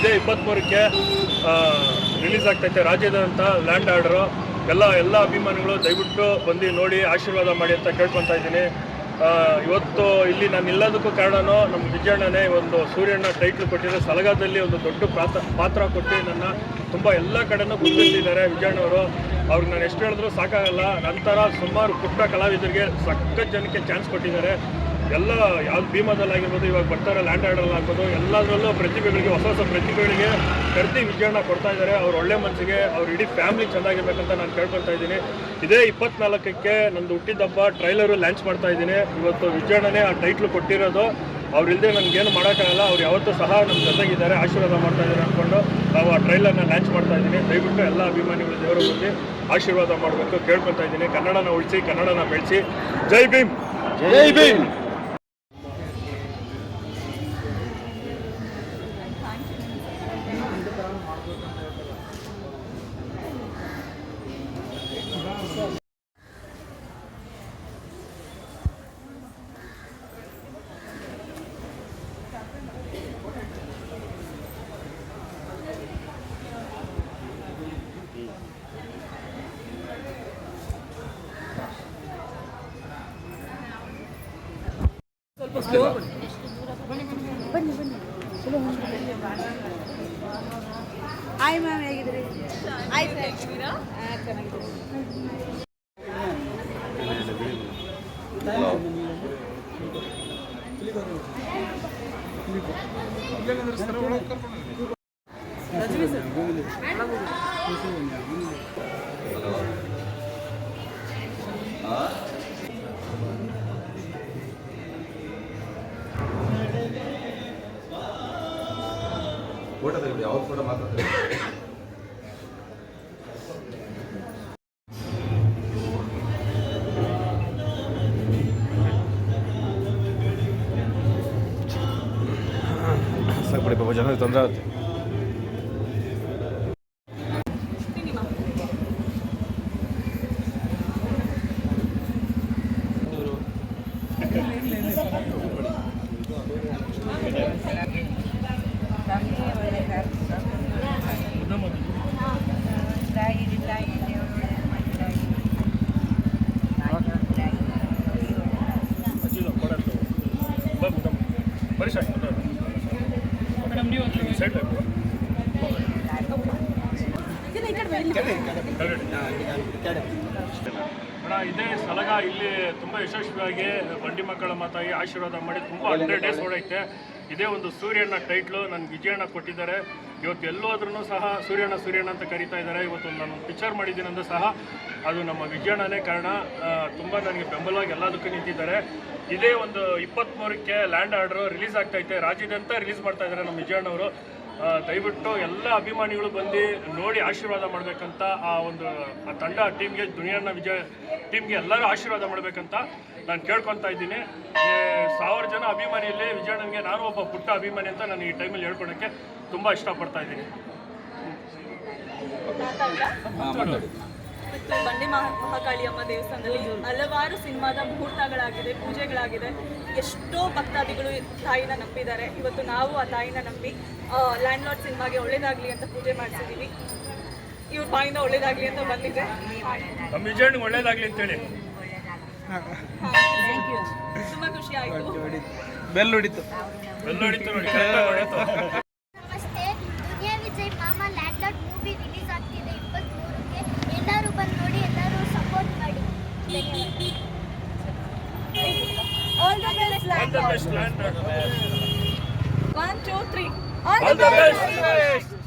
ಇದೇ ಇಪ್ಪತ್ತ್ಮೂರಕ್ಕೆ ರಿಲೀಸ್ ಆಗ್ತೈತೆ. ರಾಜ್ಯದಂತ land order ಎಲ್ಲ ಎಲ್ಲ ಅಭಿಮಾನಿಗಳು ದಯವಿಟ್ಟು ಬಂದು ನೋಡಿ, ಆಶೀರ್ವಾದ ಮಾಡಿ ಅಂತ ಕೇಳ್ಕೊತಾ ಇದ್ದೀನಿ. ಇವತ್ತು ಇಲ್ಲಿ ನಾನು ಇಲ್ಲದಕ್ಕೂ ಕಾರಣನೋ ನಮ್ಮ ವಿಜಯಣ್ಣನೇ ಒಂದು ಸೂರ್ಯಣ್ಣ ಟೈಟ್ಲ್ ಕೊಟ್ಟಿರೋ ಸಲಗಾದಲ್ಲಿ ಒಂದು ದೊಡ್ಡ ಪಾತ್ರ ಪಾತ್ರ ಕೊಟ್ಟು ನನ್ನ ತುಂಬ ಎಲ್ಲ ಕಡೆನೂ ಗುರುತಿಸಿದ್ದಾರೆ ವಿಜಯಣ್ಣವರು. ಅವ್ರಿಗೆ ನಾನು ಎಷ್ಟು ಹೇಳಿದ್ರು ಸಾಕಾಗಲ್ಲ. ನಂತರ ಸುಮಾರು ಪುಟ್ಟ ಕಲಾವಿದರಿಗೆ ಸಖತ್ ಜನಕ್ಕೆ ಚಾನ್ಸ್ ಕೊಟ್ಟಿದ್ದಾರೆ. ಎಲ್ಲ ಯಾವ್ದು ಭೀಮಾದಲ್ಲಾಗಿರ್ಬೋದು ಇವಾಗ ಬರ್ತಾರೆ ಲ್ಯಾಂಡ್ ಆರ್ಡರ್ ಹಾಕೋದು ಎಲ್ಲದರಲ್ಲೂ ಪ್ರತಿಭೆಗಳಿಗೆ, ಹೊಸ ಹೊಸ ಪ್ರತಿಭೆಗಳಿಗೆ ಕರ್ತಿ ವಿಜಯನ ಕೊಡ್ತಾ ಇದ್ದಾರೆ. ಅವ್ರ ಒಳ್ಳೆ ಮನಸ್ಸಿಗೆ ಅವ್ರ ಇಡೀ ಫ್ಯಾಮಿಲಿ ಚೆನ್ನಾಗಿರ್ಬೇಕಂತ ನಾನು ಕೇಳ್ಕೊಳ್ತಾ ಇದ್ದೀನಿ. ಇದೇ ಇಪ್ಪತ್ನಾಲ್ಕಕ್ಕೆ ನಂದು ಹುಟ್ಟಿದಬ್ಬ ಟ್ರೈಲರು ಲಾಂಚ್ ಮಾಡ್ತಾ ಇದ್ದೀನಿ. ಇವತ್ತು ವಿಜಯಣ್ಣನೇ ಆ ಟೈಟ್ಲು ಕೊಟ್ಟಿರೋದು. ಅವ್ರಿಲ್ಲದೆ ನನಗೇನು ಮಾಡೋಕ್ಕಾಗಲ್ಲ, ಅವ್ರು ಯಾವತ್ತೂ ಸಹ ನಮ್ಮ ಜೊತೆಗಿದ್ದಾರೆ, ಆಶೀರ್ವಾದ ಮಾಡ್ತಾ ಇದ್ದಾರೆ ಅಂದ್ಕೊಂಡು ನಾವು ಆ ಟ್ರೈಲರ್ನ ಲಾಂಚ್ ಮಾಡ್ತಾ ಇದ್ದೀನಿ. ದಯವಿಟ್ಟು ಎಲ್ಲ ಅಭಿಮಾನಿಗಳು, ದೇವರು ಬಂದು ಆಶೀರ್ವಾದ ಮಾಡಬೇಕು ಕೇಳ್ಕೊತಾ ಇದ್ದೀನಿ. ಕನ್ನಡನ ಉಳಿಸಿ, ಕನ್ನಡನ ಬೆಳೆಸಿ. ಜೈ ಭೀಮ್! ಜೈ ಭೀಮ್! ಹಾಯ್ ಮ್ಯಾಮ್ ಹೇಗಿದ್ದೀರಿ ಆಯ್ತು ಚೆನ್ನಾಗಿದ್ದೀರಾ ಫೋಟೋ ತೆಗೆದು ಯಾವ್ದು ಫೋಟೋ ಮಾತ್ರ ಸಾಕ್ಬಿಡಿ ஓட்டத்தினுடைய அவுட்புட்டை மாற்றத்திற்கு Sac, por favor, ya no es tan ಇದೇ ಸಲಗ ಇಲ್ಲಿ ತುಂಬ ಯಶಸ್ವಿಯಾಗಿ ಬಂಡಿ ಮಕ್ಕಳ ಮಾತಾಗಿ ಆಶೀರ್ವಾದ ಮಾಡಿ ತುಂಬ ಹಂಡ್ರೆಡ್ ಡೇಸ್ ಓಡೈತೆ. ಇದೇ ಒಂದು ಸೂರ್ಯನ ಟೈಟ್ಲು ನನ್ನ ವಿಜಯಣ್ಣ ಕೊಟ್ಟಿದ್ದಾರೆ. ಇವತ್ತು ಎಲ್ಲೋದ್ರೂ ಸಹ ಸೂರ್ಯಣ್ಣ ಸೂರ್ಯಣ್ಣ ಅಂತ ಕರಿತಾ ಇದ್ದಾರೆ. ಇವತ್ತು ನಾನು ಪಿಕ್ಚರ್ ಮಾಡಿದ್ದೀನಿ ಅಂದರೂ ಸಹ ಅದು ನಮ್ಮ ವಿಜಯಣ್ಣನೇ ಕಾರಣ. ತುಂಬ ನನಗೆ ಬೆಂಬಲವಾಗಿ ಎಲ್ಲದಕ್ಕೂ ನಿಂತಿದ್ದಾರೆ. ಇದೇ ಒಂದು ಇಪ್ಪತ್ತ್ಮೂರಕ್ಕೆ ಲ್ಯಾಂಡ್ ಆರ್ಡ್ರು ರಿಲೀಸ್ ಆಗ್ತೈತೆ ರಾಜ್ಯದಂತ ರಿಲೀಸ್ ಮಾಡ್ತಾ ಇದ್ದಾರೆ ನಮ್ಮ ವಿಜಯಣ್ಣವರು ದಯವಿಟ್ಟು ಎಲ್ಲ ಅಭಿಮಾನಿಗಳು ಬಂದು ನೋಡಿ ಆಶೀರ್ವಾದ ಮಾಡಬೇಕಂತ ಆ ಒಂದು ಆ ತಂಡ ಟೀಮ್ಗೆ ದುನಿಯಣ್ಣ ವಿಜಯ ಟೀಮ್ಗೆ ಎಲ್ಲರೂ ಆಶೀರ್ವಾದ ಮಾಡಬೇಕಂತ ನಾನು ಕೇಳ್ಕೊತಾ ಇದ್ದೀನಿ. ಈ ಸಾವಿರ ಜನ ಅಭಿಮಾನಿಯಲ್ಲಿ ವಿಜಯಣ್ಣನಿಗೆ ನಾನು ಒಬ್ಬ ಪುಟ್ಟ ಅಭಿಮಾನಿ ಅಂತ ನಾನು ಈ ಟೈಮಲ್ಲಿ ಹೇಳ್ಕೊಳಕ್ಕೆ ತುಂಬ ಇಷ್ಟಪಡ್ತಾ ಇದ್ದೀನಿ. ಮತ್ತು ಬಂಡೆ ಮಹಾಕಾಳಿಯಮ್ಮ ಮಹಾಕಾಳಿ ಅಮ್ಮ ದೇವಸ್ಥಾನದಲ್ಲಿ ಹಲವಾರು ಸಿನಿಮಾದ ಮುಹೂರ್ತಗಳಾಗಿದೆ ಪೂಜೆಗಳಾಗಿದೆ. ಎಷ್ಟೋ ಭಕ್ತಾದಿಗಳು ತಾಯಿನ ನಂಬಿದ್ದಾರೆ. ಇವತ್ತು ನಾವು ಆ ತಾಯಿನ ನಂಬಿ ಲ್ಯಾಂಡ್ ಲಾರ್ಡ್ ಸಿನಿಮಾಗೆ ಒಳ್ಳೇದಾಗಲಿ ಅಂತ ಪೂಜೆ ಮಾಡಿಸಿದ್ದೀವಿ ಇವ್ರ ಬಾಯಿಂದ ಒಳ್ಳೇದಾಗಲಿ ಅಂತ ಬಂದಿದೆ. ನಮ್ಮ ವಿಜಯಣ್ಣ ಒಳ್ಳೇದಾಗಲಿ ಅಂತೇಳಿ. ತುಂಬ ಖುಷಿ ಆಯಿತು. ಬೆಲ್ ಹೊಡಿತು. ಎಲ್ಲ ಹೊಡಿತು ನೋಡಿ All the best. One, two, three. All, the best.